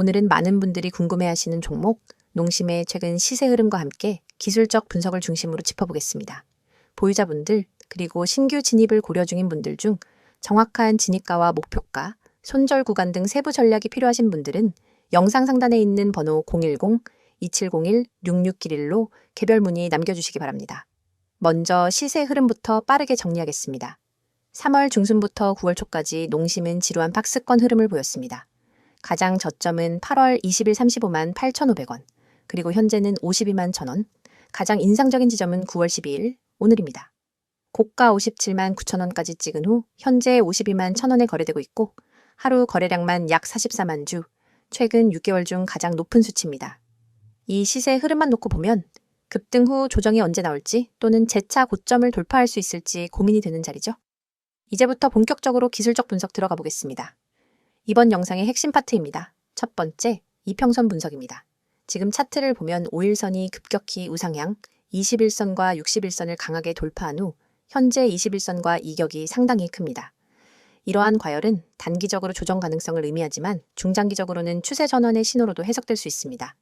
오늘은 많은 분들이 궁금해하시는 종목 농심의 최근 시세 흐름과 함께 기술적 분석을 중심으로 짚어보겠습니다. 보유자분들 그리고 신규 진입을 고려 중인 분들 중 정확한 진입가와 목표가, 손절 구간 등 세부 전략이 필요하신 분들은 영상 상단에 있는 번호 010-2701-6691로 개별 문의 남겨주시기 바랍니다. 먼저 시세 흐름부터 빠르게 정리하겠습니다. 3월 중순부터 9월 초까지 농심은 지루한 박스권 흐름을 보였습니다. 가장 저점은 8월 20일 35만 8,500원, 그리고 현재는 52만 1,000원, 가장 인상적인 지점은 9월 12일, 오늘입니다. 고가 57만 9천원까지 찍은 후 현재 52만 1천원에 거래되고 있고 하루 거래량만 약 44만 주, 최근 6개월 중 가장 높은 수치입니다. 이 시세 흐름만 놓고 보면 급등 후 조정이 언제 나올지 또는 재차 고점을 돌파할 수 있을지 고민이 되는 자리죠. 이제부터 본격적으로 기술적 분석 들어가 보겠습니다. 이번 영상의 핵심 파트입니다. 첫 번째, 이평선 분석입니다. 지금 차트를 보면 5일선이 급격히 우상향, 21선과 61선을 강하게 돌파한 후 현재 21선과 이격이 상당히 큽니다. 이러한 과열은 단기적으로 조정 가능성을 의미하지만 중장기적으로는 추세 전환의 신호로도 해석될 수 있습니다.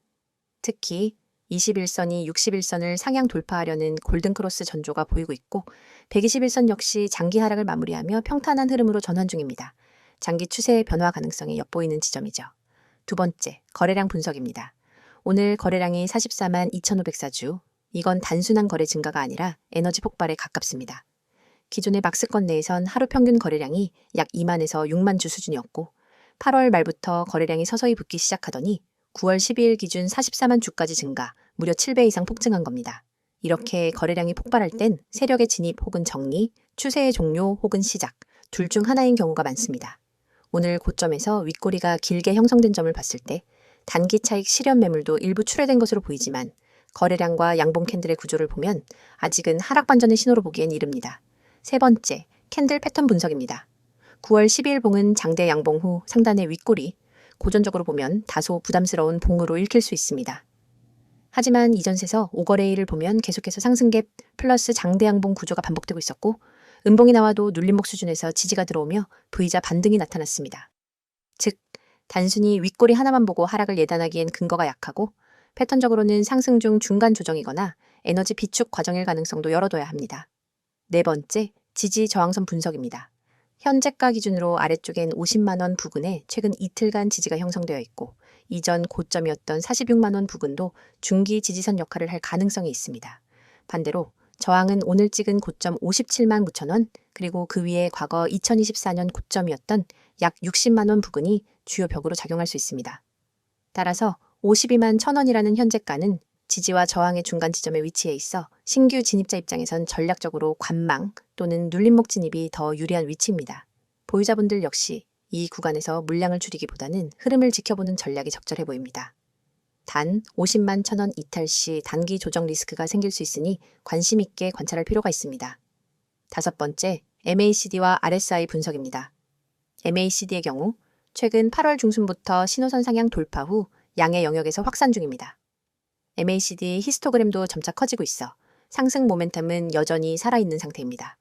특히 21선이 61선을 상향 돌파하려는 골든크로스 전조가 보이고 있고 121선 역시 장기 하락을 마무리하며 평탄한 흐름으로 전환 중입니다. 장기 추세의 변화 가능성이 엿보이는 지점이죠. 두 번째, 거래량 분석입니다. 오늘 거래량이 44만 2,504주, 이건 단순한 거래 증가가 아니라 에너지 폭발에 가깝습니다. 기존의 박스권 내에선 하루 평균 거래량이 약 2만에서 6만 주 수준이었고 8월 말부터 거래량이 서서히 붙기 시작하더니 9월 12일 기준 44만 주까지 증가, 무려 7배 이상 폭증한 겁니다. 이렇게 거래량이 폭발할 땐 세력의 진입 혹은 정리, 추세의 종료 혹은 시작, 둘 중 하나인 경우가 많습니다. 오늘 고점에서 윗꼬리가 길게 형성된 점을 봤을 때 단기 차익 실현 매물도 일부 출회된 것으로 보이지만 거래량과 양봉 캔들의 구조를 보면 아직은 하락 반전의 신호로 보기엔 이릅니다. 세 번째, 캔들 패턴 분석입니다. 9월 12일 봉은 장대 양봉 후 상단의 윗꼬리, 고전적으로 보면 다소 부담스러운 봉으로 읽힐 수 있습니다. 하지만 이전세서 5거래일을 보면 계속해서 상승갭 플러스 장대 양봉 구조가 반복되고 있었고 음봉이 나와도 눌림목 수준에서 지지가 들어오며 V자 반등이 나타났습니다. 즉, 단순히 윗꼬리 하나만 보고 하락을 예단하기엔 근거가 약하고 패턴적으로는 상승 중 중간 조정이거나 에너지 비축 과정일 가능성도 열어둬야 합니다. 네 번째, 지지 저항선 분석입니다. 현재가 기준으로 아래쪽엔 50만원 부근에 최근 이틀간 지지가 형성되어 있고 이전 고점이었던 46만원 부근도 중기 지지선 역할을 할 가능성이 있습니다. 반대로 저항은 오늘 찍은 고점 57만 9천원 그리고 그 위에 과거 2024년 고점이었던 약 60만원 부근이 주요 벽으로 작용할 수 있습니다. 따라서 52만 1천원이라는 현재가는 지지와 저항의 중간 지점에 위치해 있어 신규 진입자 입장에선 전략적으로 관망 또는 눌림목 진입이 더 유리한 위치입니다. 보유자분들 역시 이 구간에서 물량을 줄이기보다는 흐름을 지켜보는 전략이 적절해 보입니다. 단 50만 천원 이탈 시 단기 조정 리스크가 생길 수 있으니 관심 있게 관찰할 필요가 있습니다. 다섯 번째, MACD와 RSI 분석입니다. MACD의 경우 최근 8월 중순부터 신호선 상향 돌파 후 양의 영역에서 확산 중입니다. MACD 히스토그램도 점차 커지고 있어 상승 모멘텀은 여전히 살아있는 상태입니다.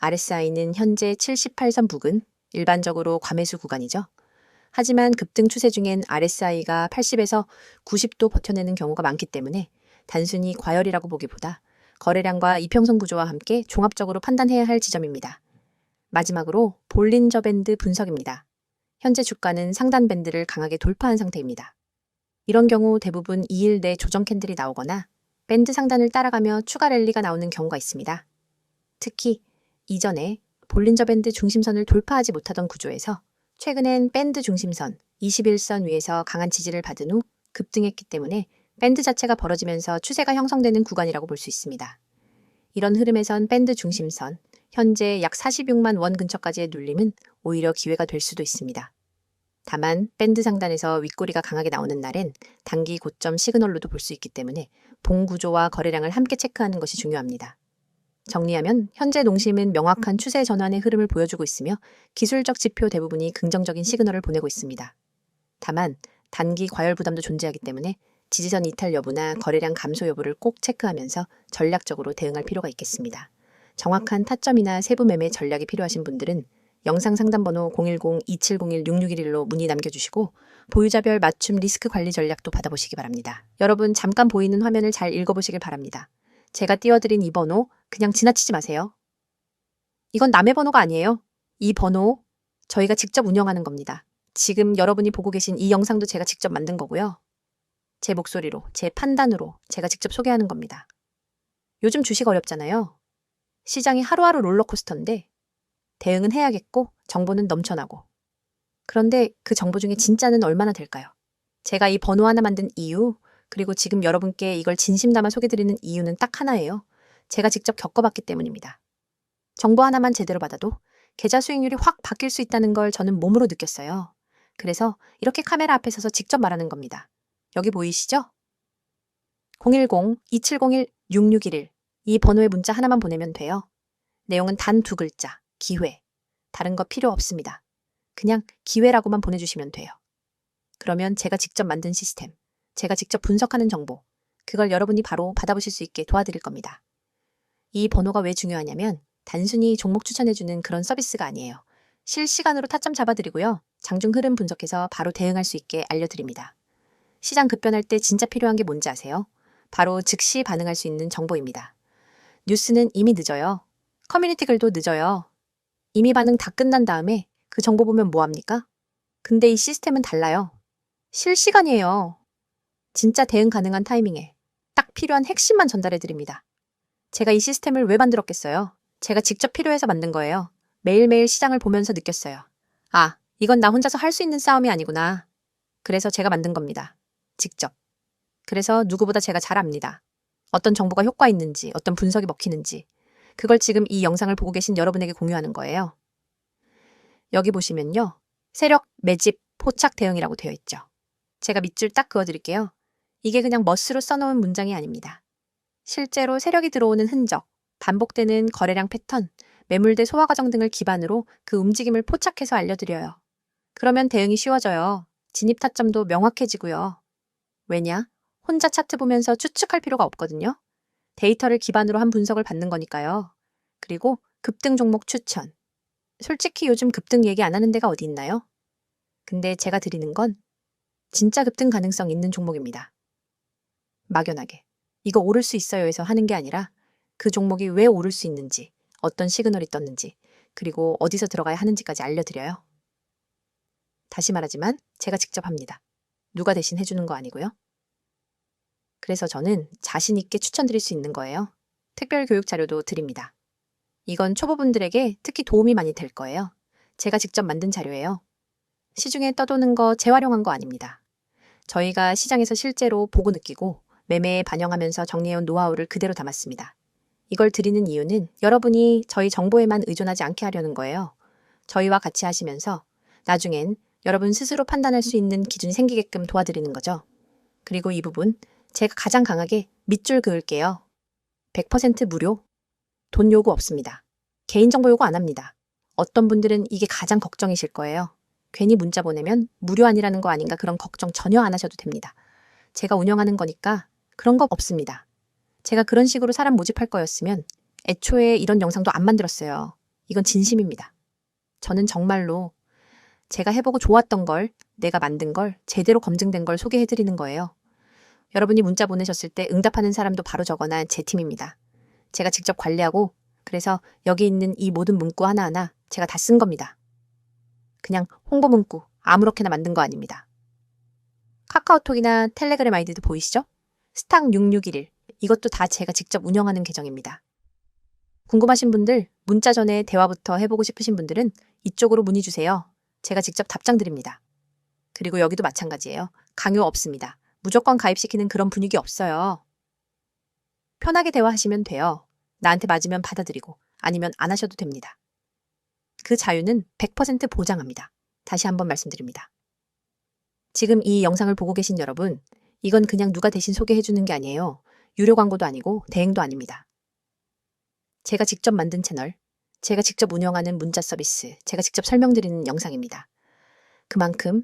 RSI는 현재 78선 부근, 일반적으로 과매수 구간이죠. 하지만 급등 추세 중엔 RSI가 80에서 90도 버텨내는 경우가 많기 때문에 단순히 과열이라고 보기보다 거래량과 이평선 구조와 함께 종합적으로 판단해야 할 지점입니다. 마지막으로 볼린저 밴드 분석입니다. 현재 주가는 상단 밴드를 강하게 돌파한 상태입니다. 이런 경우 대부분 2일 내 조정 캔들이 나오거나 밴드 상단을 따라가며 추가 랠리가 나오는 경우가 있습니다. 특히 이전에 볼린저 밴드 중심선을 돌파하지 못하던 구조에서 최근엔 밴드 중심선 21선 위에서 강한 지지를 받은 후 급등했기 때문에 밴드 자체가 벌어지면서 추세가 형성되는 구간이라고 볼 수 있습니다. 이런 흐름에선 밴드 중심선, 현재 약 46만 원 근처까지의 눌림은 오히려 기회가 될 수도 있습니다. 다만 밴드 상단에서 윗꼬리가 강하게 나오는 날엔 단기 고점 시그널로도 볼 수 있기 때문에 봉 구조와 거래량을 함께 체크하는 것이 중요합니다. 정리하면 현재 농심은 명확한 추세 전환의 흐름을 보여주고 있으며 기술적 지표 대부분이 긍정적인 시그널을 보내고 있습니다. 다만 단기 과열 부담도 존재하기 때문에 지지선 이탈 여부나 거래량 감소 여부를 꼭 체크하면서 전략적으로 대응할 필요가 있겠습니다. 정확한 타점이나 세부 매매 전략이 필요하신 분들은 영상 상담 번호 010-2701-6661로 문의 남겨주시고 보유자별 맞춤 리스크 관리 전략도 받아보시기 바랍니다. 여러분 잠깐 보이는 화면을 잘 읽어보시길 바랍니다. 제가 띄워드린 이 번호 그냥 지나치지 마세요. 이건 남의 번호가 아니에요. 이 번호 저희가 직접 운영하는 겁니다. 지금 여러분이 보고 계신 이 영상도 제가 직접 만든 거고요. 제 목소리로, 제 판단으로 제가 직접 소개하는 겁니다. 요즘 주식 어렵잖아요. 시장이 하루하루 롤러코스터인데 대응은 해야겠고 정보는 넘쳐나고. 그런데 그 정보 중에 진짜는 얼마나 될까요? 제가 이 번호 하나 만든 이유, 그리고 지금 여러분께 이걸 진심 담아 소개드리는 이유는 딱 하나예요. 제가 직접 겪어봤기 때문입니다. 정보 하나만 제대로 받아도 계좌 수익률이 확 바뀔 수 있다는 걸 저는 몸으로 느꼈어요. 그래서 이렇게 카메라 앞에 서서 직접 말하는 겁니다. 여기 보이시죠? 010-2701-6611. 이 번호에 문자 하나만 보내면 돼요. 내용은 단 두 글자, 기회. 다른 거 필요 없습니다. 그냥 기회라고만 보내주시면 돼요. 그러면 제가 직접 만든 시스템, 제가 직접 분석하는 정보, 그걸 여러분이 바로 받아보실 수 있게 도와드릴 겁니다. 이 번호가 왜 중요하냐면 단순히 종목 추천해주는 그런 서비스가 아니에요. 실시간으로 타점 잡아드리고요. 장중 흐름 분석해서 바로 대응할 수 있게 알려드립니다. 시장 급변할 때 진짜 필요한 게 뭔지 아세요? 바로 즉시 반응할 수 있는 정보입니다. 뉴스는 이미 늦어요. 커뮤니티 글도 늦어요. 이미 반응 다 끝난 다음에 그 정보 보면 뭐합니까? 근데 이 시스템은 달라요. 실시간이에요. 진짜 대응 가능한 타이밍에 딱 필요한 핵심만 전달해 드립니다. 제가 이 시스템을 왜 만들었겠어요? 제가 직접 필요해서 만든 거예요. 매일매일 시장을 보면서 느꼈어요. 아, 이건 나 혼자서 할 수 있는 싸움이 아니구나. 그래서 제가 만든 겁니다. 직접. 그래서 누구보다 제가 잘 압니다. 어떤 정보가 효과 있는지, 어떤 분석이 먹히는지. 그걸 지금 이 영상을 보고 계신 여러분에게 공유하는 거예요. 여기 보시면요. 세력, 매집, 포착 대응이라고 되어 있죠. 제가 밑줄 딱 그어드릴게요. 이게 그냥 멋으로 써놓은 문장이 아닙니다. 실제로 세력이 들어오는 흔적, 반복되는 거래량 패턴, 매물대 소화 과정 등을 기반으로 그 움직임을 포착해서 알려드려요. 그러면 대응이 쉬워져요. 진입 타점도 명확해지고요. 왜냐? 혼자 차트 보면서 추측할 필요가 없거든요. 데이터를 기반으로 한 분석을 받는 거니까요. 그리고 급등 종목 추천. 솔직히 요즘 급등 얘기 안 하는 데가 어디 있나요? 근데 제가 드리는 건 진짜 급등 가능성 있는 종목입니다. 막연하게. 이거 오를 수 있어요 해서 하는 게 아니라 그 종목이 왜 오를 수 있는지, 어떤 시그널이 떴는지, 그리고 어디서 들어가야 하는지까지 알려드려요. 다시 말하지만 제가 직접 합니다. 누가 대신 해주는 거 아니고요. 그래서 저는 자신 있게 추천드릴 수 있는 거예요. 특별 교육 자료도 드립니다. 이건 초보분들에게 특히 도움이 많이 될 거예요. 제가 직접 만든 자료예요. 시중에 떠도는 거 재활용한 거 아닙니다. 저희가 시장에서 실제로 보고 느끼고 매매에 반영하면서 정리해온 노하우를 그대로 담았습니다. 이걸 드리는 이유는 여러분이 저희 정보에만 의존하지 않게 하려는 거예요. 저희와 같이 하시면서 나중엔 여러분 스스로 판단할 수 있는 기준이 생기게끔 도와드리는 거죠. 그리고 이 부분 제가 가장 강하게 밑줄 그을게요. 100% 무료. 돈 요구 없습니다. 개인정보 요구 안 합니다. 어떤 분들은 이게 가장 걱정이실 거예요. 괜히 문자 보내면 무료 아니라는 거 아닌가 그런 걱정 전혀 안 하셔도 됩니다. 제가 운영하는 거니까 그런 거 없습니다. 제가 그런 식으로 사람 모집할 거였으면 애초에 이런 영상도 안 만들었어요. 이건 진심입니다. 저는 정말로 제가 해보고 좋았던 걸, 내가 만든 걸, 제대로 검증된 걸 소개해드리는 거예요. 여러분이 문자 보내셨을 때 응답하는 사람도 바로 적어놔 제 팀입니다. 제가 직접 관리하고 그래서 여기 있는 이 모든 문구 하나하나 제가 다 쓴 겁니다. 그냥 홍보 문구 아무렇게나 만든 거 아닙니다. 카카오톡이나 텔레그램 아이디도 보이시죠? 스탁 6611 이것도 다 제가 직접 운영하는 계정입니다. 궁금하신 분들 문자 전에 대화부터 해보고 싶으신 분들은 이쪽으로 문의 주세요. 제가 직접 답장 드립니다. 그리고 여기도 마찬가지예요. 강요 없습니다. 무조건 가입시키는 그런 분위기 없어요. 편하게 대화하시면 돼요. 나한테 맞으면 받아들이고 아니면 안 하셔도 됩니다. 그 자유는 100% 보장합니다. 다시 한번 말씀드립니다. 지금 이 영상을 보고 계신 여러분, 이건 그냥 누가 대신 소개해주는 게 아니에요. 유료 광고도 아니고 대행도 아닙니다. 제가 직접 만든 채널, 제가 직접 운영하는 문자 서비스, 제가 직접 설명드리는 영상입니다. 그만큼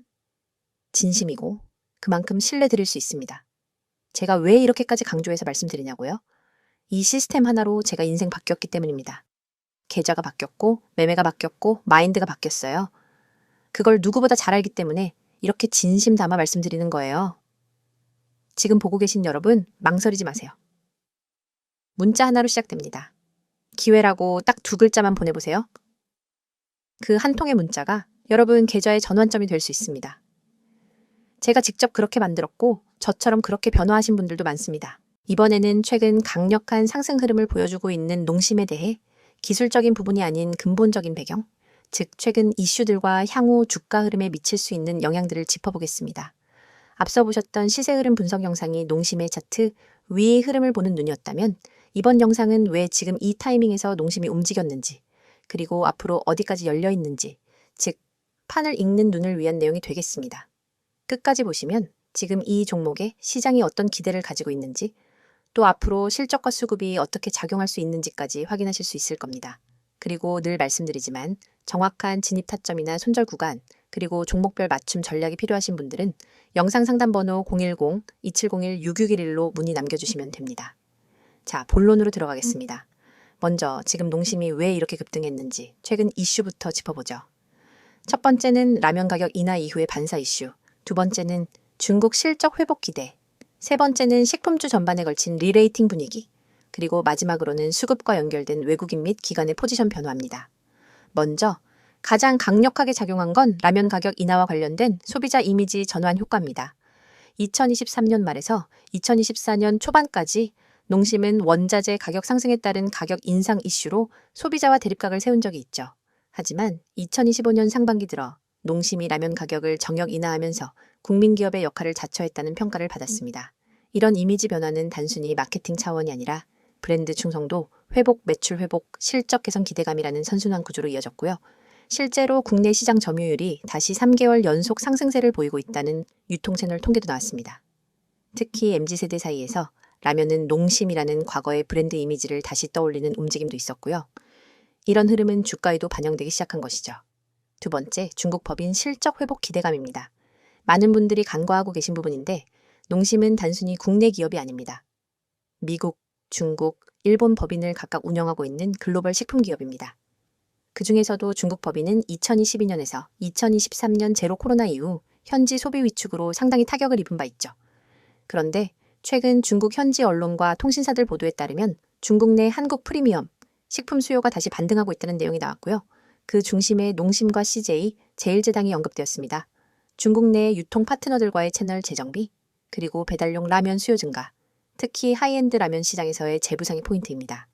진심이고 그만큼 신뢰 드릴 수 있습니다. 제가 왜 이렇게까지 강조해서 말씀드리냐고요? 이 시스템 하나로 제가 인생 바뀌었기 때문입니다. 계좌가 바뀌었고 매매가 바뀌었고 마인드가 바뀌었어요. 그걸 누구보다 잘 알기 때문에 이렇게 진심 담아 말씀드리는 거예요. 지금 보고 계신 여러분 망설이지 마세요. 문자 하나로 시작됩니다. 기회라고 딱 두 글자만 보내보세요. 그 한 통의 문자가 여러분 계좌의 전환점이 될 수 있습니다. 제가 직접 그렇게 만들었고 저처럼 그렇게 변화하신 분들도 많습니다. 이번에는 최근 강력한 상승 흐름을 보여주고 있는 농심에 대해 기술적인 부분이 아닌 근본적인 배경, 즉 최근 이슈들과 향후 주가 흐름에 미칠 수 있는 영향들을 짚어보겠습니다. 앞서 보셨던 시세 흐름 분석 영상이 농심의 차트 위의 흐름을 보는 눈이었다면 이번 영상은 왜 지금 이 타이밍에서 농심이 움직였는지, 그리고 앞으로 어디까지 열려 있는지, 즉 판을 읽는 눈을 위한 내용이 되겠습니다. 끝까지 보시면 지금 이 종목에 시장이 어떤 기대를 가지고 있는지, 또 앞으로 실적과 수급이 어떻게 작용할 수 있는지까지 확인하실 수 있을 겁니다. 그리고 늘 말씀드리지만 정확한 진입 타점이나 손절 구간, 그리고 종목별 맞춤 전략이 필요하신 분들은 영상 상담 번호 010-2701-6611로 문의 남겨주시면 됩니다. 자, 본론으로 들어가겠습니다. 먼저 지금 농심이 왜 이렇게 급등했는지 최근 이슈부터 짚어보죠. 첫 번째는 라면 가격 인하 이후의 반사 이슈, 두 번째는 중국 실적 회복 기대, 세 번째는 식품주 전반에 걸친 리레이팅 분위기, 그리고 마지막으로는 수급과 연결된 외국인 및 기관의 포지션 변화입니다. 먼저 가장 강력하게 작용한 건 라면 가격 인하와 관련된 소비자 이미지 전환 효과입니다. 2023년 말에서 2024년 초반까지 농심은 원자재 가격 상승에 따른 가격 인상 이슈로 소비자와 대립각을 세운 적이 있죠. 하지만 2025년 상반기 들어 농심이 라면 가격을 정역 인하하면서 국민기업의 역할을 자처했다는 평가를 받았습니다. 이런 이미지 변화는 단순히 마케팅 차원이 아니라 브랜드 충성도, 회복, 매출 회복, 실적 개선 기대감이라는 선순환 구조로 이어졌고요. 실제로 국내 시장 점유율이 다시 3개월 연속 상승세를 보이고 있다는 유통채널 통계도 나왔습니다. 특히 MZ세대 사이에서 라면은 농심이라는 과거의 브랜드 이미지를 다시 떠올리는 움직임도 있었고요. 이런 흐름은 주가에도 반영되기 시작한 것이죠. 두 번째, 중국 법인 실적 회복 기대감입니다. 많은 분들이 간과하고 계신 부분인데 농심은 단순히 국내 기업이 아닙니다. 미국, 중국, 일본 법인을 각각 운영하고 있는 글로벌 식품 기업입니다. 그 중에서도 중국 법인은 2022년에서 2023년 제로 코로나 이후 현지 소비 위축으로 상당히 타격을 입은 바 있죠. 그런데 최근 중국 현지 언론과 통신사들 보도에 따르면 중국 내 한국 프리미엄, 식품 수요가 다시 반등하고 있다는 내용이 나왔고요. 그 중심에 농심과 CJ, 제일제당이 언급되었습니다. 중국 내 유통 파트너들과의 채널 재정비, 그리고 배달용 라면 수요 증가, 특히 하이엔드 라면 시장에서의 재부상이 포인트입니다.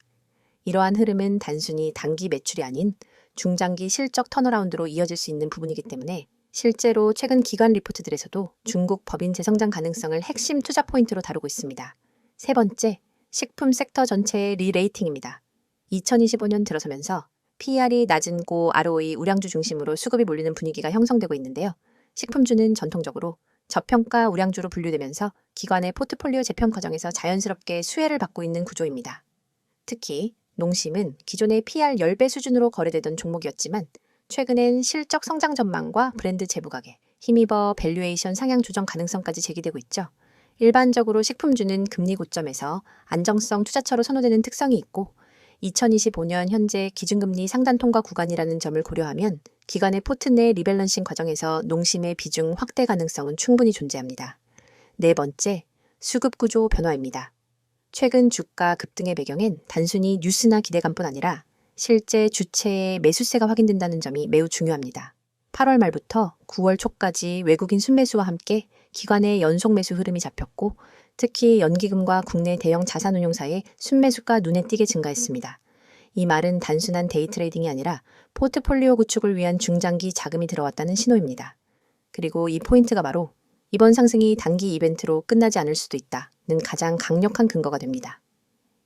이러한 흐름은 단순히 단기 매출이 아닌 중장기 실적 턴어라운드로 이어질 수 있는 부분이기 때문에 실제로 최근 기관 리포트들에서도 중국 법인 재성장 가능성을 핵심 투자 포인트로 다루고 있습니다. 세 번째, 식품 섹터 전체의 리레이팅입니다. 2025년 들어서면서 PR이 낮은 고 ROE 우량주 중심으로 수급이 몰리는 분위기가 형성되고 있는데요. 식품주는 전통적으로 저평가 우량주로 분류되면서 기관의 포트폴리오 재평 과정에서 자연스럽게 수혜를 받고 있는 구조입니다. 특히 농심은 기존의 PR 10배 수준으로 거래되던 종목이었지만 최근엔 실적 성장 전망과 브랜드 재부각에 힘입어 밸류에이션 상향 조정 가능성까지 제기되고 있죠. 일반적으로 식품주는 금리 고점에서 안정성 투자처로 선호되는 특성이 있고 2025년 현재 기준금리 상단 통과 구간이라는 점을 고려하면 기관의 포트 내 리밸런싱 과정에서 농심의 비중 확대 가능성은 충분히 존재합니다. 네 번째, 수급 구조 변화입니다. 최근 주가 급등의 배경엔 단순히 뉴스나 기대감뿐 아니라 실제 주체의 매수세가 확인된다는 점이 매우 중요합니다. 8월 말부터 9월 초까지 외국인 순매수와 함께 기관의 연속 매수 흐름이 잡혔고 특히 연기금과 국내 대형 자산운용사의 순매수가 눈에 띄게 증가했습니다. 이 말은 단순한 데이 트레이딩이 아니라 포트폴리오 구축을 위한 중장기 자금이 들어왔다는 신호입니다. 그리고 이 포인트가 바로 이번 상승이 단기 이벤트로 끝나지 않을 수도 있다는 가장 강력한 근거가 됩니다.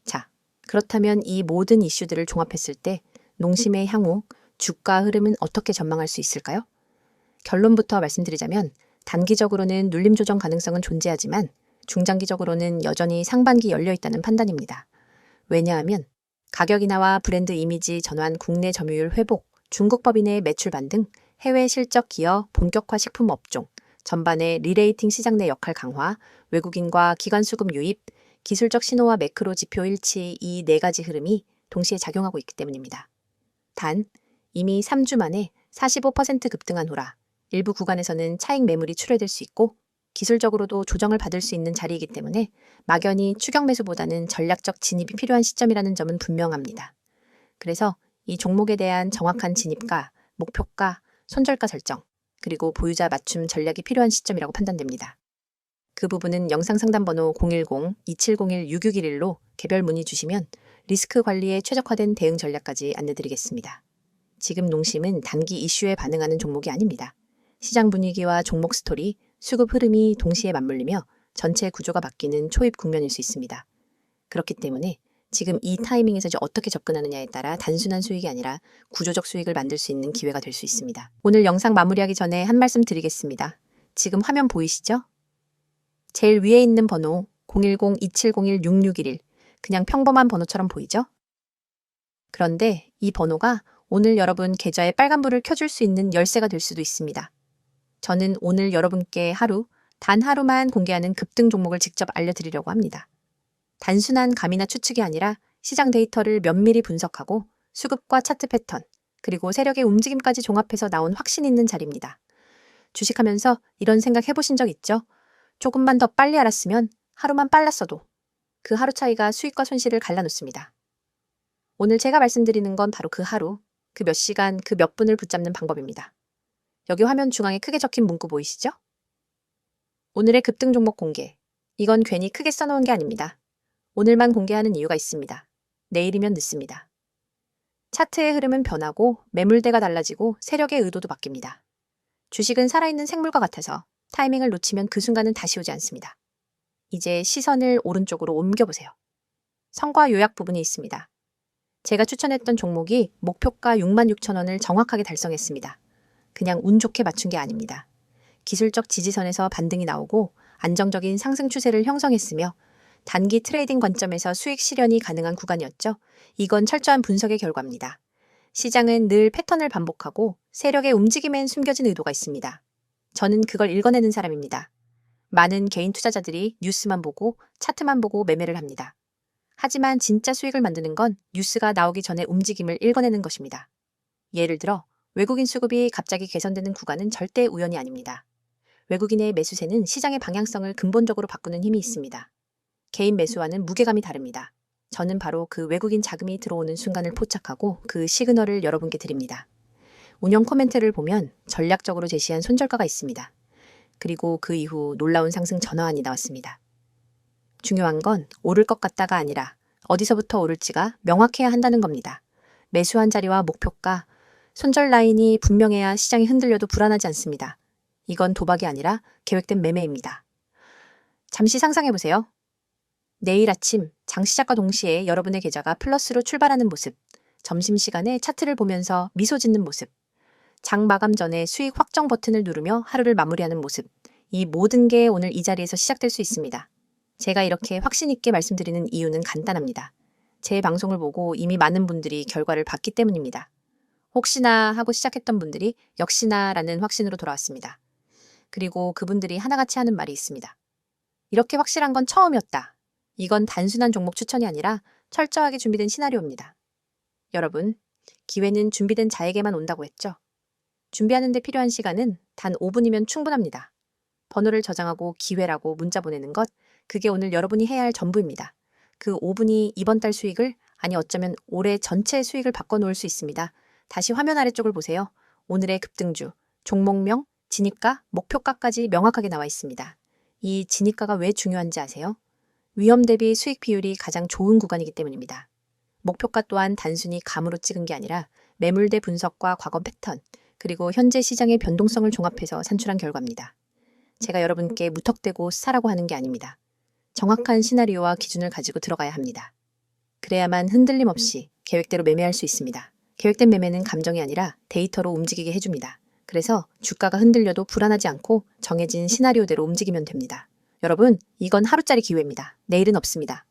자, 그렇다면 이 모든 이슈들을 종합했을 때 농심의 향후 주가 흐름은 어떻게 전망할 수 있을까요? 결론부터 말씀드리자면 단기적으로는 눌림 조정 가능성은 존재하지만 중장기적으로는 여전히 상반기 열려 있다는 판단입니다. 왜냐하면 가격 인하와 브랜드 이미지 전환 국내 점유율 회복, 중국 법인의 매출 반등, 해외 실적 기여, 본격화 식품 업종, 전반의 리레이팅 시장 내 역할 강화, 외국인과 기관 수급 유입, 기술적 신호와 매크로 지표 일치 이 네 가지 흐름이 동시에 작용하고 있기 때문입니다. 단, 이미 3주 만에 45% 급등한 후라 일부 구간에서는 차익 매물이 출회될 수 있고 기술적으로도 조정을 받을 수 있는 자리이기 때문에 막연히 추격 매수보다는 전략적 진입이 필요한 시점이라는 점은 분명합니다. 그래서 이 종목에 대한 정확한 진입가, 목표가, 손절가 설정, 그리고 보유자 맞춤 전략이 필요한 시점이라고 판단됩니다. 그 부분은 영상 상담 번호 010-2701-6611로 개별 문의 주시면 리스크 관리에 최적화된 대응 전략까지 안내드리겠습니다. 지금 농심은 단기 이슈에 반응하는 종목이 아닙니다. 시장 분위기와 종목 스토리, 수급 흐름이 동시에 맞물리며 전체 구조가 바뀌는 초입 국면일 수 있습니다. 그렇기 때문에 지금 이 타이밍에서 이제 어떻게 접근하느냐에 따라 단순한 수익이 아니라 구조적 수익을 만들 수 있는 기회가 될 수 있습니다. 오늘 영상 마무리하기 전에 한 말씀 드리겠습니다. 지금 화면 보이시죠? 제일 위에 있는 번호 010-2701-6611 그냥 평범한 번호처럼 보이죠? 그런데 이 번호가 오늘 여러분 계좌에 빨간불을 켜줄 수 있는 열쇠가 될 수도 있습니다. 저는 오늘 여러분께 하루, 단 하루만 공개하는 급등 종목을 직접 알려드리려고 합니다. 단순한 감이나 추측이 아니라 시장 데이터를 면밀히 분석하고 수급과 차트 패턴, 그리고 세력의 움직임까지 종합해서 나온 확신 있는 자리입니다. 주식하면서 이런 생각 해보신 적 있죠? 조금만 더 빨리 알았으면 하루만 빨랐어도 그 하루 차이가 수익과 손실을 갈라놓습니다. 오늘 제가 말씀드리는 건 바로 그 하루, 그 몇 시간, 그 몇 분을 붙잡는 방법입니다. 여기 화면 중앙에 크게 적힌 문구 보이시죠? 오늘의 급등 종목 공개. 이건 괜히 크게 써놓은 게 아닙니다. 오늘만 공개하는 이유가 있습니다. 내일이면 늦습니다. 차트의 흐름은 변하고 매물대가 달라지고 세력의 의도도 바뀝니다. 주식은 살아있는 생물과 같아서 타이밍을 놓치면 그 순간은 다시 오지 않습니다. 이제 시선을 오른쪽으로 옮겨보세요. 성과 요약 부분이 있습니다. 제가 추천했던 종목이 목표가 66,000원을 정확하게 달성했습니다. 그냥 운 좋게 맞춘 게 아닙니다. 기술적 지지선에서 반등이 나오고 안정적인 상승 추세를 형성했으며 단기 트레이딩 관점에서 수익 실현이 가능한 구간이었죠. 이건 철저한 분석의 결과입니다. 시장은 늘 패턴을 반복하고 세력의 움직임엔 숨겨진 의도가 있습니다. 저는 그걸 읽어내는 사람입니다. 많은 개인 투자자들이 뉴스만 보고 차트만 보고 매매를 합니다. 하지만 진짜 수익을 만드는 건 뉴스가 나오기 전에 움직임을 읽어내는 것입니다. 예를 들어 외국인 수급이 갑자기 개선되는 구간은 절대 우연이 아닙니다. 외국인의 매수세는 시장의 방향성을 근본적으로 바꾸는 힘이 있습니다. 개인 매수와는 무게감이 다릅니다. 저는 바로 그 외국인 자금이 들어오는 순간을 포착하고 그 시그널을 여러분께 드립니다. 운영 코멘트를 보면 전략적으로 제시한 손절가가 있습니다. 그리고 그 이후 놀라운 상승 전화안이 나왔습니다. 중요한 건 오를 것 같다가 아니라 어디서부터 오를지가 명확해야 한다는 겁니다. 매수한 자리와 목표가, 손절 라인이 분명해야 시장이 흔들려도 불안하지 않습니다. 이건 도박이 아니라 계획된 매매입니다. 잠시 상상해보세요. 내일 아침 장 시작과 동시에 여러분의 계좌가 플러스로 출발하는 모습, 점심시간에 차트를 보면서 미소 짓는 모습, 장 마감 전에 수익 확정 버튼을 누르며 하루를 마무리하는 모습, 이 모든 게 오늘 이 자리에서 시작될 수 있습니다. 제가 이렇게 확신 있게 말씀드리는 이유는 간단합니다. 제 방송을 보고 이미 많은 분들이 결과를 봤기 때문입니다. 혹시나 하고 시작했던 분들이 역시나 라는 확신으로 돌아왔습니다. 그리고 그분들이 하나같이 하는 말이 있습니다. 이렇게 확실한 건 처음이었다. 이건 단순한 종목 추천이 아니라 철저하게 준비된 시나리오입니다. 여러분, 기회는 준비된 자에게만 온다고 했죠? 준비하는 데 필요한 시간은 단 5분이면 충분합니다. 번호를 저장하고 기회라고 문자 보내는 것, 그게 오늘 여러분이 해야 할 전부입니다. 그 5분이 이번 달 수익을, 아니 어쩌면 올해 전체 수익을 바꿔놓을 수 있습니다. 다시 화면 아래쪽을 보세요. 오늘의 급등주, 종목명, 진입가, 목표가까지 명확하게 나와 있습니다. 이 진입가가 왜 중요한지 아세요? 위험 대비 수익 비율이 가장 좋은 구간이기 때문입니다. 목표가 또한 단순히 감으로 찍은 게 아니라 매물대 분석과 과거 패턴, 그리고 현재 시장의 변동성을 종합해서 산출한 결과입니다. 제가 여러분께 무턱대고 사라고 하는 게 아닙니다. 정확한 시나리오와 기준을 가지고 들어가야 합니다. 그래야만 흔들림 없이 계획대로 매매할 수 있습니다. 계획된 매매는 감정이 아니라 데이터로 움직이게 해줍니다. 그래서 주가가 흔들려도 불안하지 않고 정해진 시나리오대로 움직이면 됩니다. 여러분, 이건 하루짜리 기회입니다. 내일은 없습니다.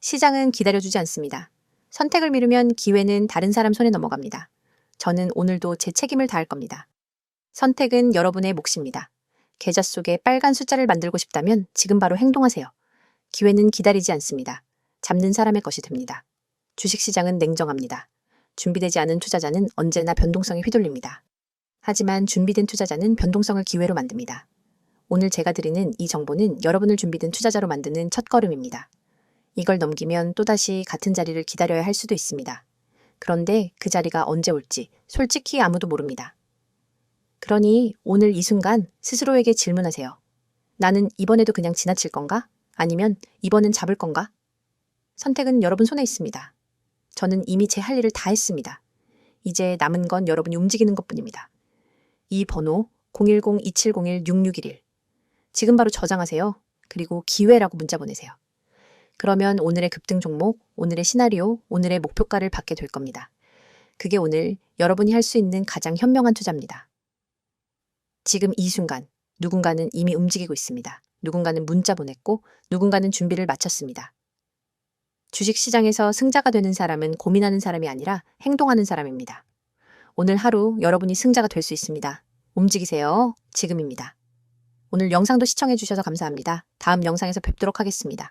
시장은 기다려주지 않습니다. 선택을 미루면 기회는 다른 사람 손에 넘어갑니다. 저는 오늘도 제 책임을 다할 겁니다. 선택은 여러분의 몫입니다. 계좌 속에 빨간 숫자를 만들고 싶다면 지금 바로 행동하세요. 기회는 기다리지 않습니다. 잡는 사람의 것이 됩니다. 주식시장은 냉정합니다. 준비되지 않은 투자자는 언제나 변동성에 휘둘립니다. 하지만 준비된 투자자는 변동성을 기회로 만듭니다. 오늘 제가 드리는 이 정보는 여러분을 준비된 투자자로 만드는 첫 걸음입니다. 이걸 넘기면 또다시 같은 자리를 기다려야 할 수도 있습니다. 그런데 그 자리가 언제 올지 솔직히 아무도 모릅니다. 그러니 오늘 이 순간 스스로에게 질문하세요. 나는 이번에도 그냥 지나칠 건가? 아니면 이번엔 잡을 건가? 선택은 여러분 손에 있습니다. 저는 이미 제 할 일을 다 했습니다. 이제 남은 건 여러분이 움직이는 것 뿐입니다. 이 번호 010-2701-6611. 지금 바로 저장하세요. 그리고 기회라고 문자 보내세요. 그러면 오늘의 급등 종목, 오늘의 시나리오, 오늘의 목표가를 받게 될 겁니다. 그게 오늘 여러분이 할 수 있는 가장 현명한 투자입니다. 지금 이 순간 누군가는 이미 움직이고 있습니다. 누군가는 문자 보냈고 누군가는 준비를 마쳤습니다. 주식 시장에서 승자가 되는 사람은 고민하는 사람이 아니라 행동하는 사람입니다. 오늘 하루 여러분이 승자가 될 수 있습니다. 움직이세요. 지금입니다. 오늘 영상도 시청해 주셔서 감사합니다. 다음 영상에서 뵙도록 하겠습니다.